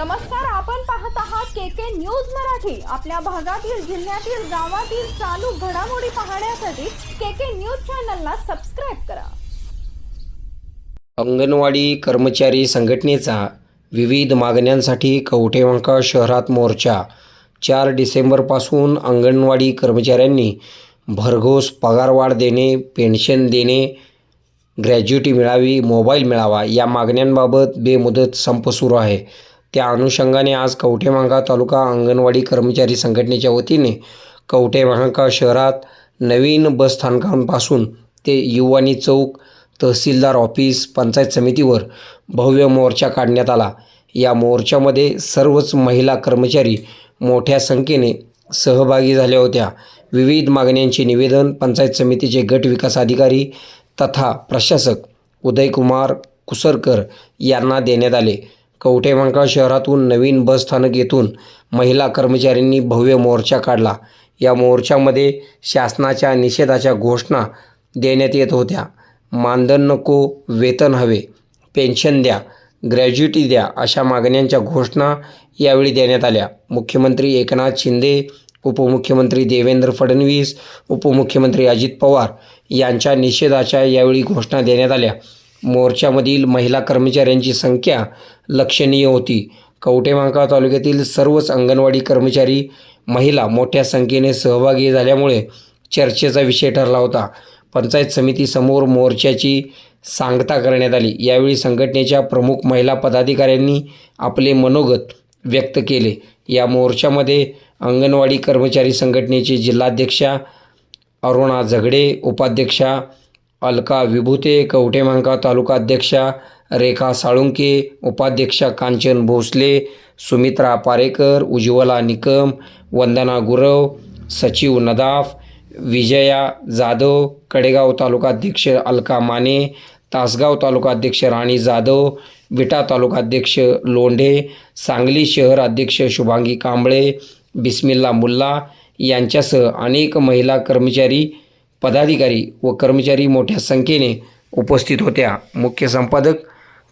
नमस्कार आपण पाहत आहात के के न्यूज मराठी. आपल्या भागातील जिल्ह्यातील गावातील चालू घडामोडी पाहण्यासाठी के के न्यूज चॅनलला सबस्क्राईब करा. अंगणवाडी कर्मचारी संघटनेचा विविध मागण्यांसाठी कवठेमंका शहरात मोर्चा. चार डिसेंबरपासून अंगणवाडी कर्मचाऱ्यांनी भरघोस पगारवाढ देणे पेन्शन देणे ग्रॅज्युटी मिळावी मोबाईल मिळावा या मागण्यांबाबत बेमुदत संप सुरू आहे. त्या अनुषंगाने आज कवठेमहांका तालुका अंगणवाडी कर्मचारी संघटनेच्या वतीने कवठेमहांका शहरात नवीन बसस्थानकांपासून ते युवानी चौक तहसीलदार ऑफिस पंचायत समितीवर भव्य मोर्चा काढण्यात आला. या मोर्चामध्ये सर्वच महिला कर्मचारी मोठ्या संख्येने सहभागी झाल्या होत्या. विविध मागण्यांचे निवेदन पंचायत समितीचे गट विकास अधिकारी तथा प्रशासक उदयकुमार कुसरकर यांना देण्यात आले. कवठेमंका शहरातून नवीन बसस्थानक येथून महिला कर्मचाऱ्यांनी भव्य मोर्चा काढला. या मोर्चामध्ये शासनाच्या निषेधाच्या घोषणा देण्यात येत होत्या. मानधन नको वेतन हवे पेन्शन द्या ग्रॅज्युटी द्या अशा मागण्यांच्या घोषणा यावेळी देण्यात आल्या. मुख्यमंत्री एकनाथ शिंदे उपमुख्यमंत्री देवेंद्र फडणवीस उपमुख्यमंत्री अजित पवार यांच्या निषेधाच्या यावेळी घोषणा देण्यात आल्या. मोर्चामधील महिला कर्मचाऱ्यांची संख्या लक्षणीय होती. कवटेमांका तालुक्यातील सर्वच अंगणवाडी कर्मचारी महिला मोठ्या संख्येने सहभागी झाल्यामुळे चर्चेचा विषय ठरला होता. पंचायत समितीसमोर मोर्चाची सांगता करण्यात आली. यावेळी संघटनेच्या प्रमुख महिला पदाधिकाऱ्यांनी आपले मनोगत व्यक्त केले. या मोर्चामध्ये अंगणवाडी कर्मचारी संघटनेचे जिल्हाध्यक्षा अरुणा झगडे उपाध्यक्षा अलका विभूते कवटेमांका तालुका अध्यक्षा रेखा साळुंके उपाध्यक्षा कांचन भोसले सुमित्रा पारेकर उज्ज्वला निकम वंदना गुरव सचिव नदाफ विजया जाधव कडेगाव तालुकाध्यक्ष अलका माने तासगाव तालुकाध्यक्ष राणी जाधव विटा तालुकाध्यक्ष लोंढे सांगली शहर अध्यक्ष शुभांगी कांबळे बिस्मिल्ला मुल्ला यांच्यासह अनेक महिला कर्मचारी पदाधिकारी व कर्मचारी मोठ्या संख्येने उपस्थित होत्या. मुख्य संपादक